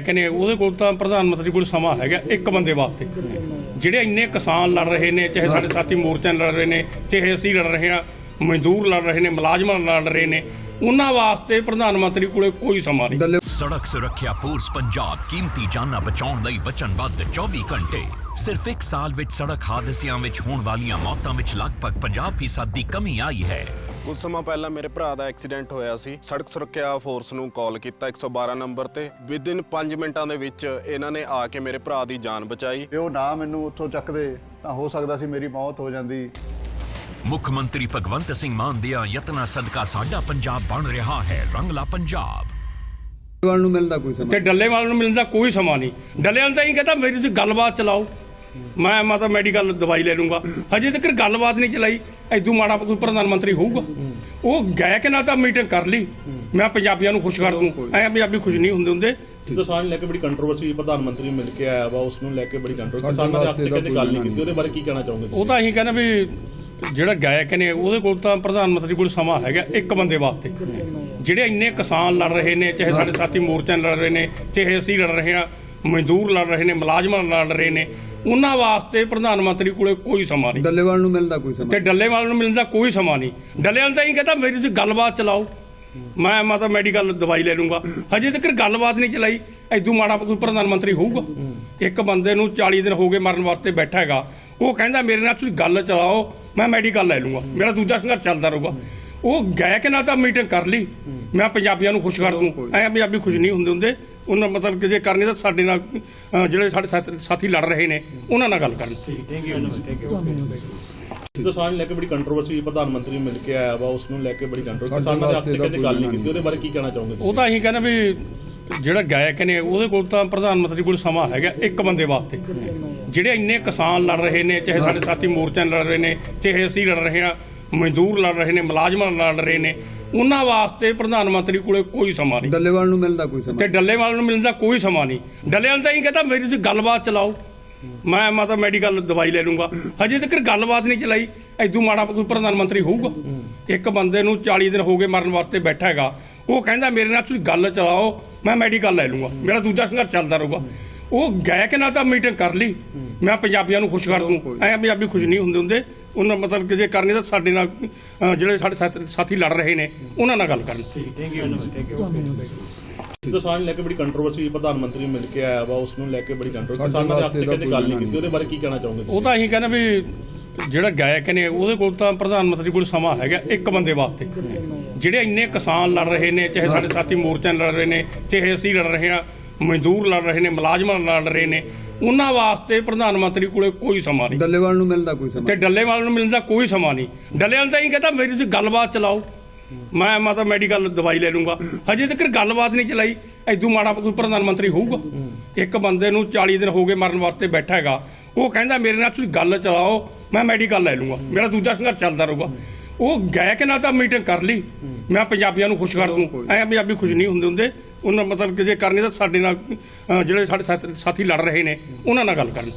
ਕਹਿੰਦੇ ਉਹਦੇ ਕੋਲ ਤਾਂ ਪ੍ਰਧਾਨ ਮੰਤਰੀ ਕੋਲ ਸਮਾਂ ਹੈਗਾ ਇੱਕ ਬੰਦੇ ਵਾਸਤੇ। ਜਿਹੜੇ ਇੰਨੇ ਕਿਸਾਨ ਲੜ ਰਹੇ ਨੇ, ਚਾਹੇ ਸਾਡੇ ਸਾਥੀ ਮੋਰਚੇ ਲੜ ਰਹੇ ਨੇ, ਚਾਹੇ ਅਸੀਂ ਲੜ ਰਹੇ ਹਾਂ, ਮਜ਼ਦੂਰ ਲੜ ਰਹੇ ਨੇ, ਮੁਲਾਜ਼ਮ ਲੜ ਰਹੇ ਨੇ, ਉਹਨਾਂ ਵਾਸਤੇ ਪ੍ਰਧਾਨ ਮੰਤਰੀ ਕੋਲੇ ਕੋਈ ਸਮਾਂ ਨਹੀਂ। ਸੜਕ ਸੁਰੱਖਿਆ ਫੋਰਸ ਪੰਜਾਬ ਕੀਮਤੀ ਜਾਨਾਂ ਬਚਾਉਣ ਲਈ ਵਚਨਬੱਧ 24 ਘੰਟੇ। ਸਿਰਫ ਇੱਕ ਸਾਲ ਵਿੱਚ ਸੜਕ ਹਾਦਸਿਆਂ ਵਿੱਚ ਹੋਣ ਵਾਲੀਆਂ ਮੌਤਾਂ ਵਿੱਚ ਲਗਭਗ 50% ਦੀ ਕਮੀ ਆਈ ਹੈ। ਕੁਝ ਸਮਾਂ ਪਹਿਲਾਂ ਮੇਰੇ ਭਰਾ ਦਾ ਐਕਸੀਡੈਂਟ ਹੋਇਆ ਸੀ। ਸੜਕ ਸੁਰੱਖਿਆ ਫੋਰਸ ਨੂੰ ਕਾਲ ਕੀਤਾ 112 ਨੰਬਰ ਤੇ। ਵਿਦਿਨ 5 ਮਿੰਟਾਂ ਦੇ ਵਿੱਚ ਇਹਨਾਂ ਨੇ ਆ ਕੇ ਮੇਰੇ ਭਰਾ ਦੀ ਜਾਨ ਬਚਾਈ। ਉਹ ਨਾ ਮੈਨੂੰ ਉੱਥੋਂ ਚੱਕਦੇ ਤਾਂ ਹੋ ਸਕਦਾ ਸੀ ਮੇਰੀ ਮੌਤ ਹੋ ਜਾਂਦੀ। ਮੁੱਖ ਮੰਤਰੀ ਭਗਵੰਤ ਸਿੰਘ ਮਾਨ ਦੇ ਯਤਨਾਂ ਸਦਕਾ ਸਾਡਾ ਪੰਜਾਬ ਬਣ ਰਿਹਾ ਹੈ। ਰੰਗਲਾ ਪੰਜਾਬ। ਵਾਲ ਨੂੰ ਮਿਲਦਾ ਕੋਈ ਸਮਾਂ ਤੇ ਡੱਲੇਵਾਲ ਨੂੰ ਮਿਲਣ ਦਾ ਕੋਈ ਸਮਾਂ ਨਹੀਂ। ਡੱਲੇਵਾਲ ਤਾਂ ਹੀ ਕਹਿੰਦਾ ਮੇਰੀ ਤੁਸੀਂ ਗੱਲਬਾਤ ਚਲਾਓ। ਮੈਂ ਮਤਲਬ ਮੈਡੀਕਲ ਦਵਾਈ ਲੈ ਲੂੰਗਾ। ਹਜੇ ਤੱਕ ਗੱਲਬਾਤ ਨਹੀਂ ਚਲਾਈ। ਐਦੂ ਮਾੜਾ ਕੋਈ ਪ੍ਰਧਾਨ ਮੰਤਰੀ ਹੋਊਗਾ। ਉਹ ਗਏ ਕਿ ਨਾ ਤਾਂ ਮੀਟਿੰਗ ਕਰ ਲਈ। ਮੈਂ ਪੰਜਾਬੀਆਂ ਨੂੰ ਖੁਸ਼ ਕਰ ਦੂੰ। ਐ ਪੰਜਾਬੀ ਖੁਸ਼ ਨਹੀਂ ਹੁੰਦੇ ਹੁੰਦੇ। ਕਿਸਾਨ ਲੈ ਕੇ ਬੜੀ ਕੰਟਰੋਵਰਸੀ ਪ੍ਰਧਾਨ ਮੰਤਰੀ ਮਿਲ ਕੇ ਆਇਆ ਵਾ ਉਸ ਨੂੰ ਲੈ ਕੇ ਬੜੀ ਕੰਟਰੋਵਰਸੀ ਸਾਡੇ ਕਿਸਾਨਾਂ ਦੇ ਹੱਥ ਤੇ ਗੱਲ ਨਹੀਂ ਕੀਤੀ। ਉਹਦੇ ਬਾਰੇ ਕੀ ਕਹਿਣਾ ਚਾਹੋਗੇ ਉਹ ਤਾਂ ਅਸੀਂ ਕਹਿੰਦੇ ਵੀ ਜਿਹੜਾ ਗਾਇਕ ਨੇ ਉਹਦੇ ਕੋਲ ਤਾਂ ਪ੍ਰਧਾਨ ਮੰਤਰੀ ਕੋਲ ਸਮਾਂ ਹੈਗਾ ਇੱਕ ਬੰਦੇ ਵਾਸਤੇ। ਜਿਹੜੇ ਇੰਨੇ ਕਿਸਾਨ ਲੜ ਰਹੇ ਨੇ ਚਾਹੇ ਸਾਡੇ ਸਾਥੀ ਮੋਰਚੇ ਲੜ ਰਹੇ ਨੇ ਚਾਹੇ ਅਸੀਂ ਲੜ ਰਹੇ ਹਾਂ। ਮਜ਼ਦੂਰ ਲੜ ਰਹੇ ਨੇ ਮੁਲਾਜ਼ਮ ਲੜ ਰਹੇ ਨੇ ਉਹਨਾਂ ਵਾਸਤੇ ਪ੍ਰਧਾਨ ਮੰਤਰੀ ਕੋਲੇ ਕੋਈ ਸਮਾਂ ਨਹੀਂ। ਡੱਲੇਵਾਲ ਨੂੰ ਮਿਲਦਾ ਕੋਈ ਸਮਾਂ ਤੇ ਡੱਲੇਵਾਲ ਨੂੰ ਮਿਲਣ ਦਾ ਕੋਈ ਸਮਾਂ ਨਹੀਂ। ਡੱਲੇਵਾਲ ਤਾਂ ਹੀ ਕਹਿੰਦਾ ਮੇਰੀ ਤੁਸੀਂ ਗੱਲਬਾਤ ਚਲਾਓ। ਮੈਂ ਮਤਲਬ ਮੈਡੀਕਲ ਦਵਾਈ ਲੈ ਲੂੰਗਾ। ਹਜੇ ਤੱਕ ਗੱਲਬਾਤ ਨਹੀਂ ਚਲਾਈ। ਐਦੂ ਮਾੜਾ ਕੋਈ ਪ੍ਰਧਾਨ ਮੰਤਰੀ ਹੋਊਗਾ। ਇੱਕ ਬੰਦੇ ਨੂੰ 40 ਦਿਨ ਹੋ ਗਏ ਮਰਨ ਵਾਸਤੇ ਬੈਠਾ ਹੈਗਾ। ਉਹ ਕਹਿੰਦਾ ਮੇਰੇ ਨਾਲ ਤੁਸੀਂ ਗੱਲ ਚਲਾਓ ਮੈਂ ਮੈਡੀਕਲ ਲੈ ਲੂੰਗਾ। ਮੇਰਾ ਦੂਜਾ ਸੰਘਰਸ਼ ਚੱਲਦਾ ਰਹੂਗਾ। ਉਹ ਗਏ ਕਿ ਨਾ ਤਾਂ ਮੀਟਿੰਗ ਕਰ ਲਈ। ਮੈਂ ਪੰਜਾਬੀਆਂ ਨੂੰ ਖੁਸ਼ ਕਰ ਦੂੰ। ਐ ਪੰਜਾਬੀ ਖੁਸ਼ ਨਹੀਂ ਹੁੰਦੇ ਹੁੰਦੇ। ਉਹਨਾਂ ਮਤਲਬ ਕਿ ਜੇ ਕਰਨੀ ਤਾਂ ਸਾਡੇ ਨਾਲ ਜਿਹੜੇ ਸਾਡੇ ਸਾਥ- ਲੜ ਰਹੇ ਨੇ ਉਹਨਾਂ ਨਾਲ ਗੱਲ ਕਰਨ। ਕਿਸਾਨ ਲੈ ਕੇ ਬੜੀ ਕੰਟਰੋਵਰਸੀ ਪ੍ਰਧਾਨ ਮੰਤਰੀ ਮਿਲ ਕੇ ਆਇਆ ਵਾ ਉਸ ਨੂੰ ਲੈ ਕੇ ਬੜੀ ਕੰਟਰੋਵਰਸੀ ਸਾਡੇ ਕਿਸਾਨਾਂ ਦੇ ਹੱਥ ਵਾਸਤੇ ਤੇ ਤਾਂ ਕਦੇ ਕੋਈ ਗੱਲ ਨਹੀਂ ਨਹੀਂ। ਕੀਤੀ। ਉਹਦੇ ਬਾਰੇ ਕੀ ਕਹਿਣਾ ਚਾਹੋਗੇ ਉਹ ਤਾਂ ਅਸੀਂ ਕਹਿੰਦੇ ਵੀ ਜਿਹੜਾ ਗਾਇਕ ਨੇ ਉਹਦੇ ਕੋਲ ਤਾਂ ਪ੍ਰਧਾਨ ਮੰਤਰੀ ਕੋਲ ਸਮਾਂ ਹੈਗਾ ਇੱਕ ਬੰਦੇ ਵਾਸਤੇ। ਜਿਹੜੇ ਇੰਨੇ ਕਿਸਾਨ ਲੜ ਰਹੇ ਨੇ ਚਾਹੇ ਸਾਡੇ ਸਾਥੀ ਮੋਰਚੇ ਲੜ ਰਹੇ ਨੇ ਚਾਹੇ ਅਸੀਂ ਲੜ ਰਹੇ ਹਾਂ ਮਜ਼ਦੂਰ ਲੜ ਰਹੇ ਨੇ ਮੁਲਾਜ਼ਮ ਲੜ ਰਹੇ ਨੇ ਉਹਨਾਂ ਵਾਸਤੇ ਪ੍ਰਧਾਨ ਮੰਤਰੀ ਕੋਲੇ ਕੋਈ ਸਮਾਂ ਨਹੀਂ। ਡੱਲੇਵਾਲ ਨੂੰ ਮਿਲਦਾ ਕੋਈ ਸਮਾਂ ਤੇ ਡੱਲੇਵਾਲ ਨੂੰ ਮਿਲਣ ਦਾ ਕੋਈ ਸਮਾਂ ਨਹੀਂ। ਡੱਲੇਵਾਲ ਤਾਂ ਹੀ ਕਹਿੰਦਾ ਮੇਰੀ ਤੁਸੀਂ ਗੱਲਬਾਤ ਚਲਾਓ। ਮੈਂ ਮਤਲਬ ਮੈਡੀਕਲ ਦਵਾਈ ਲੈ ਲੂੰਗਾ। ਹਜੇ ਤੱਕ ਗੱਲਬਾਤ ਨਹੀਂ ਚਲਾਈ। ਐਦੂ ਮਾੜਾ ਕੋਈ ਪ੍ਰਧਾਨ ਮੰਤਰੀ ਹੋਊਗਾ। ਇੱਕ ਬੰਦੇ ਨੂੰ 40 ਦਿਨ ਹੋ ਗਏ ਮਰਨ ਵਾਸਤੇ ਬੈਠਾ ਹੈਗਾ। ਉਹ ਕਹਿੰਦਾ ਮੇਰੇ ਨਾਲ ਤੁਸੀਂ ਗੱਲ ਚਲਾਓ ਮੈਂ ਮੈਡੀਕਲ ਲੈ ਲੂੰਗਾ। ਮੇਰਾ ਦੂਜਾ ਸੰਘਰਸ਼ ਚੱਲਦਾ ਰਹੂਗਾ। ਉਹ ਗਏ ਕਿ ਨਾ ਤਾਂ ਮੀਟਿੰਗ ਕਰ ਲਈ। ਮੈਂ ਪੰਜਾਬੀਆਂ ਨੂੰ ਖੁਸ਼ ਕਰ ਦੂੰ। ਐ ਪੰਜਾਬੀ ਖੁਸ਼ ਨਹੀਂ ਹੁੰਦੇ ਹੁੰਦੇ। ਉਹਨਾਂ ਮਤਲਬ ਕਿ ਜੇ ਕਰਨੀ ਤਾਂ ਸਾਡੇ ਨਾਲ ਜਿਹੜੇ ਸਾਡੇ ਸਾਥ- ਸਾਥੀ ਲੜ ਰਹੇ ਨੇ ਉਹਨਾਂ ਨਾਲ ਗੱਲ ਕਰਨ। ਕਿਸਾਨ ਲੈ ਕੇ ਬੜੀ ਕੰਟਰੋਵਰਸੀ ਪ੍ਰਧਾਨ ਮੰਤਰੀ ਮਿਲ ਕੇ ਆਇਆ ਵਾ ਉਸ ਨੂੰ ਲੈ ਕੇ ਬੜੀ ਕੰਟਰੋਵਰਸੀ ਸਾਡੇ ਕਿਸਾਨਾਂ ਦੇ ਹੱਥ ਕਦੇ ਗੱਲ ਨਹੀਂ ਨਹੀਂ ਕੀਤੀ ਉਹਦੇ ਬਾਰੇ ਕੀ ਕਹਿਣਾ ਚਾਹੋਗੇ ਉਹ ਤਾਂ ਅਸੀਂ ਕਹਿੰਦੇ ਵੀ ਜਿਹੜਾ ਗਾਇਕ ਨੇ ਉਹਦੇ ਕੋਲ ਤਾਂ ਪ੍ਰਧਾਨ ਮੰਤਰੀ ਕੋਲ ਸਮਾਂ ਹੈਗਾ ਇੱਕ ਬੰਦੇ ਵਾਸਤੇ। ਜਿਹੜੇ ਇੰਨੇ ਕਿਸਾਨ ਲੜ ਰਹੇ ਨੇ ਚਾਹੇ ਸਾਡੇ ਸਾਥੀ ਮੋਰਚੇ ਲੜ ਰਹੇ ਨੇ ਚਾਹੇ ਅਸੀਂ ਲੜ ਰਹੇ ਹਾਂ ਮਜ਼ਦੂਰ ਲੜ ਰਹੇ ਨੇ ਮੁਲਾਜ਼ਮ ਲੜ ਰਹੇ ਨੇ। ਉਹਨਾਂ ਵਾਸਤੇ ਪ੍ਰਧਾਨ ਮੰਤਰੀ ਕੋਲੇ ਕੋਈ ਸਮਾਂ ਨਹੀਂ। ਡੱਲੇਵਾਲ ਨੂੰ ਮਿਲਦਾ ਕੋਈ ਸਮਾਂ ਤੇ ਡੱਲੇਵਾਲ ਨੂੰ ਮਿਲਣ ਦਾ ਕੋਈ ਸਮਾਂ ਨਹੀਂ। ਡੱਲੇਵਾਲ ਤਾਂ ਹੀ ਕਹਿੰਦਾ ਮੇਰੀ ਤੁਸੀਂ ਗੱਲਬਾਤ ਚਲਾਓ। ਮੈਂ ਮਤਲਬ ਮੈਡੀਕਲ ਦਵਾਈ ਲੈ ਲੂੰਗਾ। ਹਜੇ ਤੱਕ ਗੱਲਬਾਤ ਨਹੀਂ ਚਲਾਈ। ਐਦੂ ਮਾੜਾ ਕੋਈ ਪ੍ਰਧਾਨ ਮੰਤਰੀ ਹੋਊਗਾ। ਇੱਕ ਬੰਦੇ ਨੂੰ 40 ਦਿਨ ਹੋ ਗਏ ਮਰਨ ਵਾਸਤੇ ਬੈਠਾ ਹੈਗਾ। ਉਹ ਕਹਿੰਦਾ ਮੇਰੇ ਨਾਲ ਤੁਸੀਂ ਗੱਲ ਚਲਾਓ ਮੈਂ ਮੈਡੀਕਲ ਲੈ ਲੂੰਗਾ। ਮੇਰਾ ਦੂਜਾ ਸੰਘਰਸ਼ ਚੱਲਦਾ ਰਹੂਗਾ। ਉਹ ਗਏ ਕਿ ਨਾ ਤਾਂ ਮੀਟਿੰਗ ਕਰ ਲਈ। ਮੈਂ ਪੰਜਾਬੀਆਂ ਨੂੰ ਖੁਸ਼ ਕਰ ਦੂੰ। ਐ ਪੰਜਾਬੀ ਖੁਸ਼ ਨਹੀਂ ਹੁੰਦੇ ਹੁੰਦੇ। ਉਹਨਾਂ ਮਤਲਬ ਕਿ ਜੇ ਕਰਨੀ ਤਾਂ ਸਾਡੇ ਨਾਲ ਅਹ, ਜਿਹੜੇ ਸਾਡੇ ਸਾਥ- ਸਾਥੀ ਲੜ ਰਹੇ ਨੇ ਉਹਨਾਂ ਨਾਲ ਗੱਲ ਕਰਨ।